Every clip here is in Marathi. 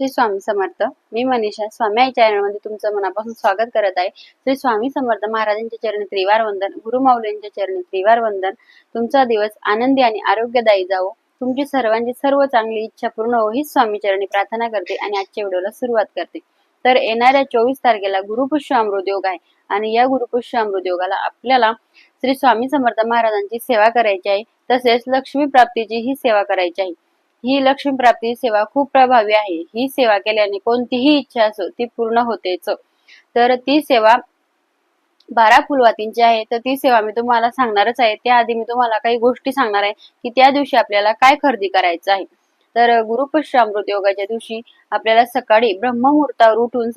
श्री स्वामी समर्थ. मी मनीषा स्वामी आई चॅनलमध्ये तुमचं मनापासून स्वागत करत आहे. श्री स्वामी समर्थ महाराजांच्या चरणी त्रिवार वंदन गुरुमाऊलींच्या चरणी त्रिवार वंदन. तुमचा दिवस आनंदी आणि आरोग्यदायी जावो. तुमची सर्वांची सर्व चांगली इच्छा पूर्ण हो हीच स्वामी चरणी प्रार्थना करते आणि आजच्या व्हिडिओला सुरुवात करते. तर येणाऱ्या चोवीस तारखेला गुरुपुष्य अमृत योग आहे आणि या गुरुपुष्य अमृत योगाला आपल्याला श्री स्वामी समर्थ महाराजांची सेवा करायची आहे. तसेच लक्ष्मी प्राप्तीची ही सेवा करायची आहे. ही लक्ष्मी प्राप्ती सेवा खूप प्रभावी आहे. ही सेवा केल्याने कोणतीही इच्छा असो ती पूर्ण होतेच. तर ती सेवा बारा फुलवातींची आहे. तर ती सेवा मी तुम्हाला सांगणारच आहे. त्याआधी मी तुम्हाला काही गोष्टी सांगणार आहे की त्या दिवशी आपल्याला काय खरेदी करायचं आहे. तर गुरुपुष्य अमृत योगाच्या दिवशी आपल्याला सकाळी ब्रह्ममुहूर्तावर उठून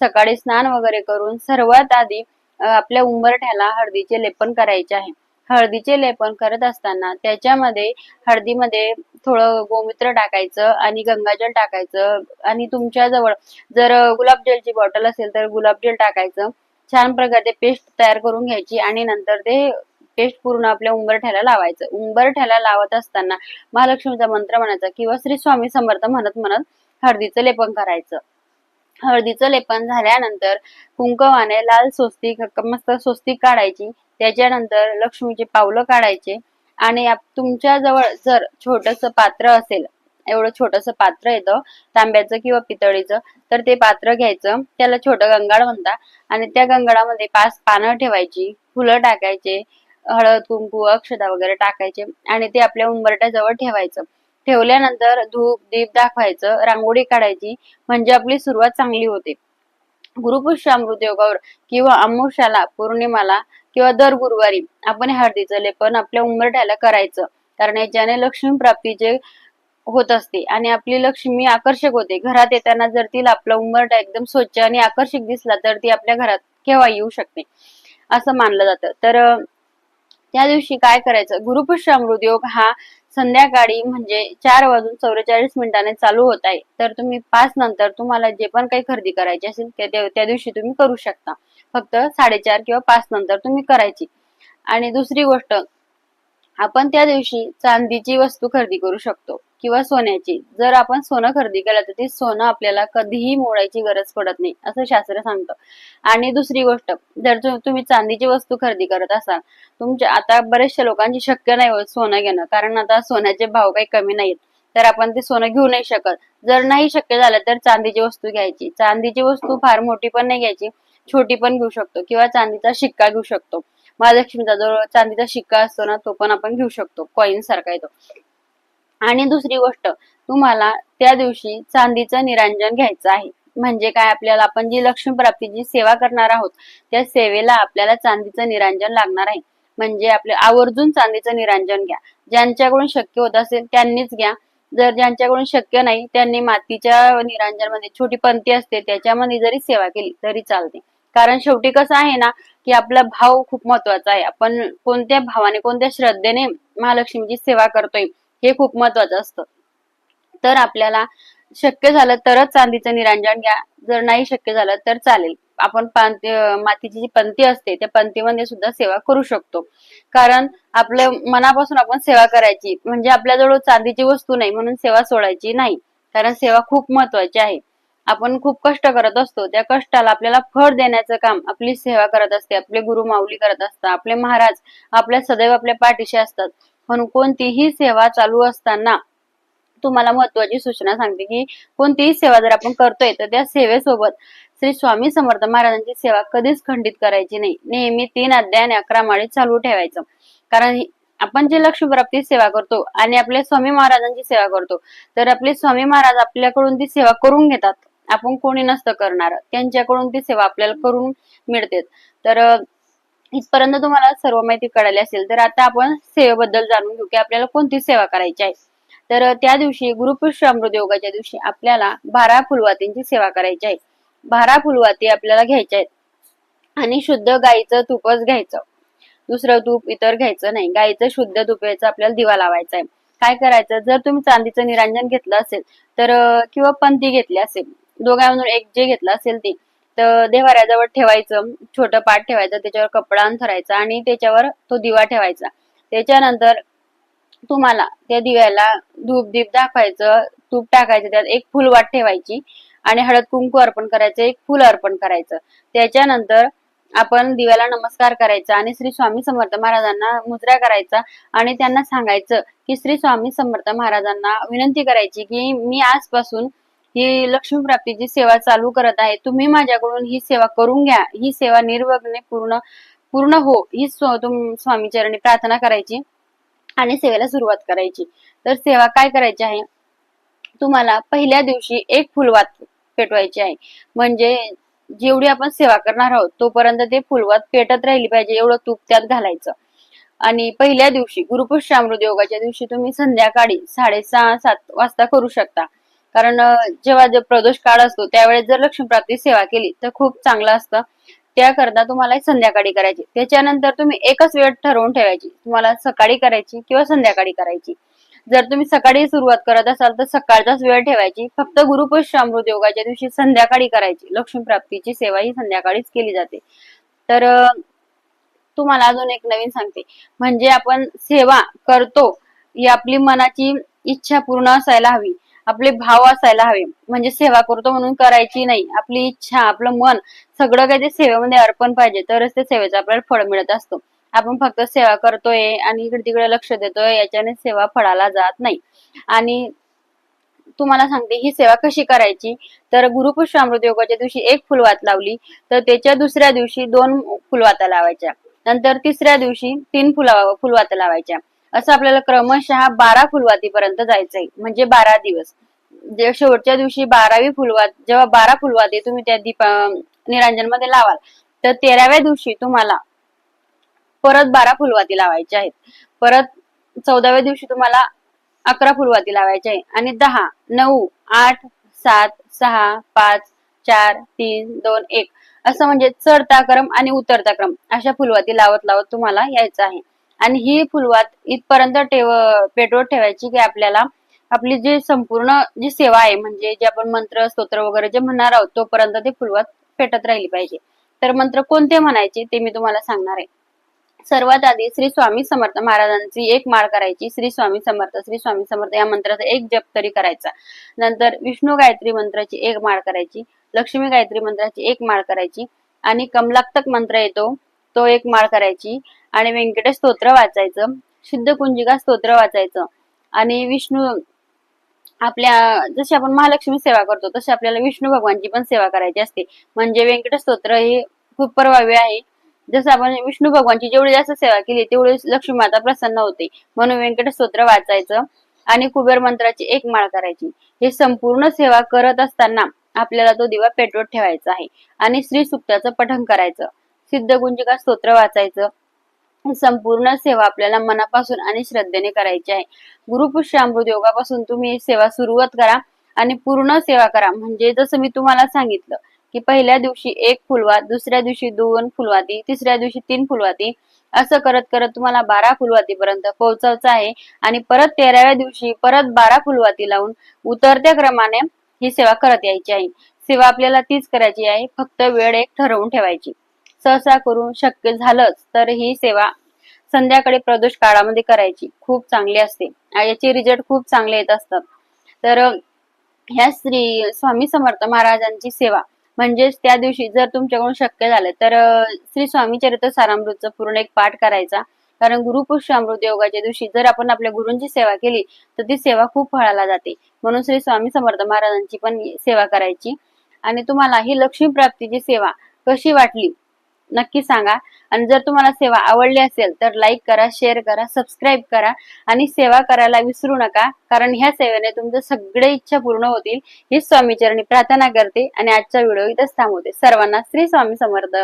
सकाळी स्नान वगैरे करून सर्वात आधी आपल्या उंबरठ्याला हळदीचे लेपन करायचे आहे. हळदीचे लेपन करत असताना त्याच्यामध्ये हळदीमध्ये थोडं गोमूत्र टाकायचं आणि गंगाजल टाकायचं आणि तुमच्या जवळ जर गुलाबजलची बॉटल असेल तर गुलाबजल टाकायचं. छान प्रकारे पेस्ट तयार करून घ्यायची आणि नंतर ते पेस्ट पूर्ण आपल्या उंबरठ्याला लावायचं. उंबरठ्याला लावत असताना महालक्ष्मीचा मंत्र म्हणायचा किंवा श्री स्वामी समर्थ म्हणत म्हणत हळदीचं लेपन करायचं. हळदीचं लेपन झाल्यानंतर कुंकवाने लाल स्वस्तिक मस्त स्वस्तिक काढायची. त्याच्यानंतर लक्ष्मीचे पावलं काढायचे. आणि तुमच्या जवळ जर छोटस पात्र असेल एवढं छोटस पात्र येतं तांब्याचं किंवा पितळीचं तर ते पात्र घ्यायचं. त्याला छोटं गंगाळ म्हणता. आणि त्या गंगाळामध्ये पाच पानं ठेवायची फुलं टाकायचे हळद कुंकू अक्षता वगैरे टाकायचे. आणि ते आपल्या उंबरट्याजवळ ठेवायचं. ठेवल्यानंतर धूप दीप दाखवायचं रांगोळी काढायची म्हणजे आपली सुरुवात चांगली होते. गुरुपुष्य अमृत योगावर किंवा अमावस्याला पौर्णिमाला किंवा दर गुरुवारी आपण हे हळदीचं लेपन आपल्या उंबरठ्याला करायचं. कारण याच्याने लक्ष्मी प्राप्तीचे होत असते आणि आपली लक्ष्मी आकर्षक होते. घरात येताना जर तिला आपला उंबरठा एकदम स्वच्छ आणि आकर्षक दिसला तर ती आपल्या घरात केव्हा येऊ शकते? असं मानलं जातं. तर त्या दिवशी काय करायचं? गुरुपुष्य अमृत योग हा संध्याकाळी म्हणजे चार वाजून चौवेचाळीस मिनिटाने चालू होत आहे. तर तुम्ही पाच नंतर तुम्हाला जे पण काही खरेदी करायची असेल त्या दिवशी तुम्ही करू शकता. फक्त साडेचार किंवा पाच नंतर तुम्ही करायची. आणि दुसरी गोष्ट आपण त्या दिवशी चांदीची वस्तू खरेदी करू शकतो किंवा सोन्याची. जर आपण सोनं खरेदी केलं तर ते सोनं आपल्याला कधीही मोडायची गरज पडत नाही असं शास्त्र सांगतं. आणि दुसरी गोष्ट जर तुम्ही चांदीची वस्तू खरेदी करत असाल तुमच्या आता बरेचशा लोकांची शक्य नाही होत सोनं घेणं कारण आता सोन्याचे भाव काही कमी नाहीत. तर आपण ते सोनं घेऊ नाही शकत. जर नाही शक्य झालं तर चांदीची वस्तू घ्यायची. चांदीची वस्तू फार मोठी पण नाही घ्यायची छोटी पण घेऊ शकतो किंवा चांदीचा शिक्का घेऊ शकतो. महालक्ष्मीचा जो चांदीचा शिक्का असतो ना तो पण आपण घेऊ शकतो. कॉईन सारखा येतो. आणि दुसरी गोष्ट तुम्हाला त्या दिवशी चांदीचं निरांजन घ्यायचं आहे. म्हणजे काय? आपल्याला आपण जी लक्ष्मी प्राप्तीची सेवा करणार आहोत त्या सेवेला आपल्याला चांदीचं निरांजन लागणार आहे. म्हणजे आपले आवर्जून चांदीचं निरांजन घ्या. ज्यांच्याकडून शक्य होत असेल त्यांनीच घ्या. जर ज्यांच्याकडून शक्य नाही त्यांनी मातीच्या निरांजनमध्ये छोटी पंथी असते त्याच्यामध्ये जरी सेवा केली तरी चालते. कारण शेवटी कसं आहे ना की आपला भाव खूप महत्त्वाचा आहे. आपण कोणत्या भावाने कोणत्या श्रद्धेने महालक्ष्मीची सेवा करतोय हे खूप महत्वाचं असतं. तर आपल्याला शक्य झालं तरच चांदीचं निरांजन घ्या. जर नाही शक्य झालं तर चालेल. आपण मातीची जी पंथी असते त्या पंथीमध्ये सुद्धा सेवा करू शकतो. कारण आपलं मनापासून आपण सेवा करायची. म्हणजे आपल्याजवळ चांदीची वस्तू नाही म्हणून सेवा सोडायची नाही. कारण सेवा खूप महत्वाची आहे. आपण खूप कष्ट करत असतो त्या कष्टाला आपल्याला फळ देण्याचं काम आपली सेवा करत असते आपले गुरु माऊली करत असतात आपले महाराज आपल्या सदैव आपल्या पाठीशी असतात. म्हणून कोणतीही सेवा चालू असताना तुम्हाला महत्वाची सूचना सांगते की कोणतीही सेवा जर आपण करतोय तर त्या सेवेसोबत श्री स्वामी समर्थ महाराजांची सेवा कधीच खंडित करायची नाही. नेहमी तीन अध्याय अकरा माळी चालू ठेवायचं. कारण आपण जे लक्ष्मीप्राप्ती सेवा करतो आणि आपले स्वामी महाराजांची सेवा करतो तर आपले स्वामी महाराज आपल्याकडून ती सेवा करून घेतात. आपण कोणी नसतं करणार. त्यांच्याकडून ती सेवा आपल्याला करून मिळते. तर इथपर्यंत तुम्हाला सर्व माहिती कळाली असेल तर आता आपण सेवेबद्दल जाणून घेऊ की आपल्याला कोणती सेवा करायची आहे. तर त्या दिवशी गुरुपुष्य अमृत योगाच्या दिवशी आपल्याला बारा फुलवातींची सेवा करायची आहे. बारा फुलवाती आपल्याला घ्यायच्या आहेत. आणि शुद्ध गाईचं तूपच घ्यायचं. दुसरं तूप इतर घ्यायचं नाही. गाईचं शुद्ध तुपाचा आपल्याला दिवा लावायचा आहे. काय करायचं? जर तुम्ही चांदीचं निरांजन घेतलं असेल तर किंवा पंथी घेतली असेल दोघांमधून एक जे घेतलं असेल ते तर देवाऱ्याजवळ ठेवायचं छोटं पाट ठेवायचं त्याच्यावर कपडा अंथरायचा आणि त्याच्यावर तो दिवा ठेवायचा. त्याच्यानंतर तुम्हाला त्या दिव्याला धूप दीप दाखवायचं तूप टाकायचं त्यात एक फुलवाट ठेवायची आणि हळद कुंकू अर्पण करायचं एक फुल अर्पण करायचं. त्याच्यानंतर आपण दिव्याला नमस्कार करायचा आणि श्री स्वामी समर्थ महाराजांना मुद्रा करायचा आणि त्यांना सांगायचं की श्री स्वामी समर्थ महाराजांना विनंती करायची की मी आजपासून ही लक्ष्मी प्राप्तीची सेवा चालू करत आहे. तुम्ही माझ्याकडून ही सेवा करून घ्या. ही सेवा निर्वघ्ने पूर्ण पूर्ण हो ही स्वामी चरणी प्रार्थना करायची आणि सेवेला सुरुवात करायची. तर सेवा काय करायची आहे? तुम्हाला पहिल्या दिवशी एक फुलवात पेटवायची आहे. म्हणजे जेवढी आपण सेवा करणार आहोत तोपर्यंत ते फुलवात पेटत राहिली पाहिजे एवढं तूप त्यात घालायचं. आणि पहिल्या दिवशी गुरुपुष्य अमृत योगाच्या दिवशी तुम्ही संध्याकाळी साडेसहा सात वाजता करू शकता. कारण जेव्हा जे प्रदोष काळ असतो त्यावेळेस जर लक्ष्मीप्राप्ती सेवा केली तर खूप चांगलं असतं. त्याकरता तुम्हाला संध्याकाळी करायची. त्याच्यानंतर तुम्ही एकच वेळ ठरवून ठेवायची. तुम्हाला सकाळी करायची किंवा संध्याकाळी करायची. जर तुम्ही सकाळी सुरुवात करत असाल तर सकाळचाच वेळ ठेवायची. फक्त गुरुपुष्य अमृत योगाच्या दिवशी संध्याकाळी करायची. लक्ष्मी प्राप्तीची सेवा ही संध्याकाळीच केली जाते. तर तुम्हाला अजून एक नवीन सांगते. म्हणजे आपण सेवा करतो ही आपली मनाची इच्छा पूर्ण असायला हवी. आपले भाव असायला हवे. म्हणजे सेवा करतो म्हणून करायची नाही. आपली इच्छा आपलं मन सगळं काही ते सेवेमध्ये अर्पण पाहिजे. तरच ते सेवेचं आपल्याला फळ मिळत असतो. आपण फक्त सेवा करतोय आणि इकडे तिकडे लक्ष देतोय याच्याने सेवा फळाला जात नाही. आणि तुम्हाला सांगते ही सेवा कशी करायची? तर गुरुपुष्य अमृत योगाच्या दिवशी एक फुलवात लावली तर त्याच्या दुसऱ्या दिवशी दोन फुलवाता लावायच्या. नंतर तिसऱ्या दिवशी तीन फुला फुलवाता लावायच्या. असं आपल्याला क्रमशः बारा फुलवातीपर्यंत जायचंय. म्हणजे बारा दिवस. जे शेवटच्या दिवशी बारावी फुलवात जेव्हा बारा फुलवाती तुम्ही त्या दीपा निरांजनमध्ये लावाल तर तेराव्या दिवशी तुम्हाला परत बारा फुलवाती लावायच्या आहेत. परत चौदाव्या दिवशी तुम्हाला अकरा फुलवाती लावायच्या आहे. आणि दहा नऊ आठ सात सहा पाच चार तीन दोन एक. असं म्हणजे चढता क्रम आणि उतरता क्रम अशा फुलवाती लावत लावत तुम्हाला यायचं आहे. आणि ही फुलवात इथपर्यंत ठेव पेटवत ठेवायची की आपल्याला आपली जी संपूर्ण जी सेवा आहे म्हणजे जे आपण मंत्र स्तोत्र वगैरे जे म्हणणार आहोत तोपर्यंत ते फुलवात पेटत राहिली पाहिजे. तर मंत्र कोणते म्हणायचे ते मी तुम्हाला सांगणार आहे. सर्वात आधी श्री स्वामी समर्थ महाराजांची एक माळ करायची. श्री स्वामी समर्थ श्री स्वामी समर्थ या मंत्राचा एक जप तरी करायचा. नंतर विष्णू गायत्री मंत्राची एक माळ करायची. लक्ष्मी गायत्री मंत्राची एक माळ करायची. आणि कमलाक्तक मंत्र येतो तो एक माळ करायची. आणि व्यंकटेश स्तोत्र वाचायचं. शुद्ध कुंजिका स्तोत्र वाचायचं. आणि विष्णू आपल्या जशी आपण महालक्ष्मी सेवा करतो तशी आपल्याला विष्णू भगवानची पण सेवा करायची असते. म्हणजे व्यंकटेश स्तोत्र हे खूप प्रभावी आहे. जसं आपण विष्णू भगवानची जेवढी जास्त सेवा केली तेवढी लक्ष्मी माता प्रसन्न होते. म्हणून व्यंकटेश स्तोत्र वाचायचं आणि कुबेर मंत्राची एक माळ करायची. हे संपूर्ण सेवा करत असताना आपल्याला तो दिवा पेटवत ठेवायचा आहे. आणि श्री सुक्ताचं पठण करायचं. सिद्ध गुंजिका स्तोत्र वाचायचं. ही संपूर्ण सेवा आपल्याला मनापासून आणि श्रद्धेने करायची आहे. गुरुपुष्य अमृत योगापासून तुम्ही सेवा सुरुवात करा आणि पूर्ण सेवा करा. म्हणजे जसं मी तुम्हाला सांगितलं की पहिल्या दिवशी एक फुलवात दुसऱ्या दिवशी दोन फुलवाती तिसऱ्या दिवशी तीन फुलवाती असं करत करत तुम्हाला बारा फुलवातीपर्यंत पोहोचायचं आहे. आणि परत तेराव्या दिवशी परत बारा फुलवाती लावून उतरत्या क्रमाने ही सेवा करत यायची आहे. सेवा आपल्याला तीच करायची आहे. फक्त वेळ एक ठरवून ठेवायची. सहसा करून शक्य झालंच तर ही सेवा संध्याकाळी प्रदोष काळामध्ये करायची. खूप चांगली असते. याचे रिझल्ट खूप चांगले येत असतात. तर ह्या श्री स्वामी समर्थ महाराजांची सेवा. म्हणजेच त्या दिवशी जर तुमच्याकडून शक्य झालं तर श्री स्वामी चरित्र सारामृतचा पूर्ण एक पाठ करायचा. कारण गुरुपुष्य अमृत योगाच्या दिवशी जर आपण आपल्या गुरूंची सेवा केली तर ती सेवा खूप फळाला जाते. म्हणून श्री स्वामी समर्थ महाराजांची पण सेवा करायची. आणि तुम्हाला ही लक्ष्मी प्राप्तीची सेवा कशी वाटली? नक्की सांगा. आणि जर तुम्हाला सेवा आवडली असेल तर लाईक करा शेअर करा सबस्क्राईब करा आणि सेवा करायला विसरू नका. कारण ह्या सेवेने तुमच्या सगळे इच्छा पूर्ण होतील. ही स्वामीचरणी प्रार्थना करते आणि आजचा व्हिडिओ इथंच थांबवते. सर्वांना श्री स्वामी समर्थ.